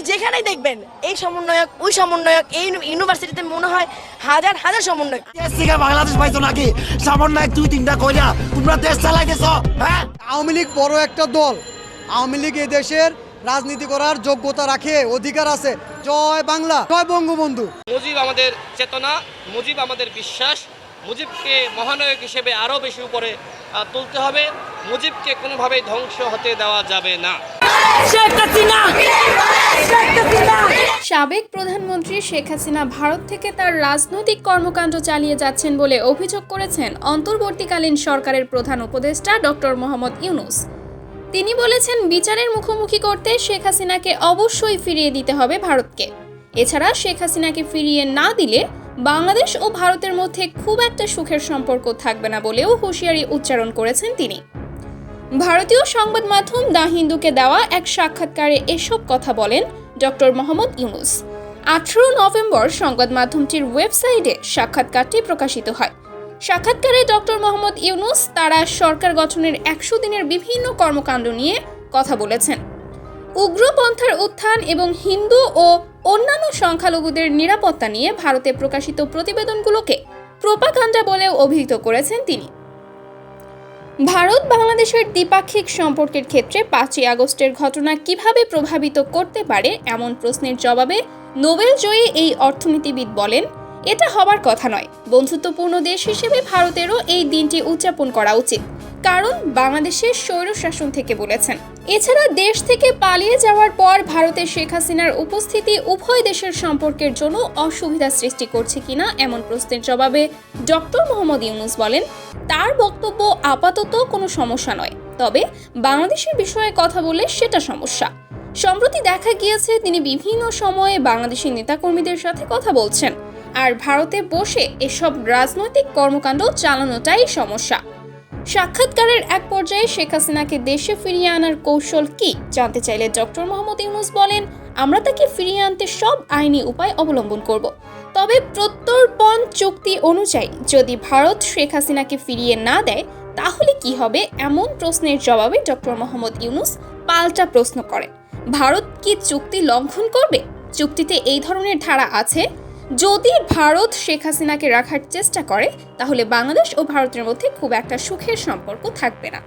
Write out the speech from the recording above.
আপনি যেখানেই দেখবেন এই সমন্বয়ক ওই সমন্বয়ক এই ইউনিভার্সিটিতে মনে হয় হাজার হাজার সমন্বয়ক। বাংলাদেশ পাইছো নাকি? সামান্য এক দুই তিনটা কইরা তোমরা দেশ চালাইতেছ হ্যাঁ? আওয়ামী লীগ বড় একটা দল। আওয়ামী লীগ এই দেশের রাজনীতি করার যোগ্যতা রাখে অধিকার আছে। জয় বাংলা জয় বঙ্গবন্ধু। মুজিব আমাদের চেতনা মুজিব আমাদের বিশ্বাস। মুজিবকে মহানায়ক হিসেবে আরও বেশি উপরে তুলতে হবে। মুজিবকে কোনোভাবেই ধ্বংস হতে দেওয়া যাবে না। সাবেক প্রধানমন্ত্রী শেখ হাসিনা ভারত থেকে তার রাজনৈতিক কর্মকাণ্ড চালিয়ে যাচ্ছেন বলে অভিযোগ করেছেন অন্তর্বর্তীকালীন সরকারের প্রধান উপদেষ্টা ডক্টর মোহাম্মদ ইউনুস। তিনি বলেছেন, বিচারের মুখোমুখি করতে শেখ হাসিনাকে অবশ্যই ফিরিয়ে দিতে হবে ভারতকে। এছাড়া শেখ হাসিনাকে ফিরিয়ে না দিলে বাংলাদেশ ও ভারতের মধ্যে খুব একটা সুখের সম্পর্ক থাকবে না বলেও হুঁশিয়ারি উচ্চারণ করেছেন তিনি। ভারতীয় সংবাদ মাধ্যম দ্য হিন্দুকে দেওয়া এক সাক্ষাৎকারে এসব কথা বলেন ডক্টর মোহাম্মদ ইউনুস। আঠারো নভেম্বর সংবাদ মাধ্যমটির ওয়েবসাইটে সাক্ষাৎকারটি প্রকাশিত হয়। সাক্ষাৎকারে ডক্টর মোহাম্মদ ইউনুস তারা সরকার গঠনের একশো দিনের বিভিন্ন কর্মকাণ্ড নিয়ে কথা বলেছেন। উগ্রপন্থার উত্থান এবং হিন্দু ও অন্যান্য সংখ্যালঘুদের নিরাপত্তা নিয়ে ভারতে প্রকাশিত প্রতিবেদনগুলোকে প্রোপাকাণ্ডা বলেও অভিহিত করেছেন তিনি। ভারত বাংলাদেশের দ্বিপাক্ষিক সম্পর্কের ক্ষেত্রে পাঁচই আগস্টের ঘটনা কীভাবে প্রভাবিত করতে পারে এমন প্রশ্নের জবাবে নোবেল জয়ী এই অর্থনীতিবিদ বলেন, এটা হবার কথা নয়। বন্ধুত্বপূর্ণ দেশ হিসেবে ভারতেরও এই দিনটি উদযাপন করা উচিত। কারণ বাংলাদেশের স্বৈরশাসন থেকে বলেছেন। এছাড়া দেশ থেকে পালিয়ে যাওয়ার পর ভারতের শেখ হাসিনার উপস্থিতি উভয় দেশের সম্পর্কের জন্য অসুবিধা সৃষ্টি করছে কিনা এমন প্রশ্নের জবাবে ডক্টর মোহাম্মদ ইউনুস বলেন, তার বক্তব্য আপাতত কোনো সমস্যা নয়, তবে বাংলাদেশের বিষয়ে কথা বলে সেটা সমস্যা। সম্প্রতি দেখা গিয়েছে তিনি বিভিন্ন সময়ে বাংলাদেশি নেতাকর্মীদের সাথে কথা বলছেন, আর ভারতে বসে এসব রাজনৈতিক কর্মকাণ্ড চালানোটাই সমস্যা। সাক্ষাৎকারের এক পর্যায়ে শেখ হাসিনাকে দেশে ফিরিয়ে আনার কৌশল কি? জানতে চাইলে ডক্টর মোহাম্মদ ইউনুস বলেন, আমরা তাকে ফিরিয়ে আনতে সব আইনি উপায় অবলম্বন করব। তবে প্রত্যর্পণ চুক্তি অনুযায়ী যদি ভারত শেখ হাসিনাকে ফিরিয়ে না দেয়, তাহলে কি হবে? এমন প্রশ্নের জবাবে ডক্টর মোহাম্মদ ইউনুস পাল্টা প্রশ্ন করেন। ভারত কি চুক্তি লঙ্ঘন করবে? চুক্তিতে এই ধরনের ধারা আছে? যদি ভারত শেখ হাসিনাকে রাখার চেষ্টা করে, তাহলে বাংলাদেশ ও ভারতের মধ্যে খুব একটা সুখের সম্পর্ক থাকবে না।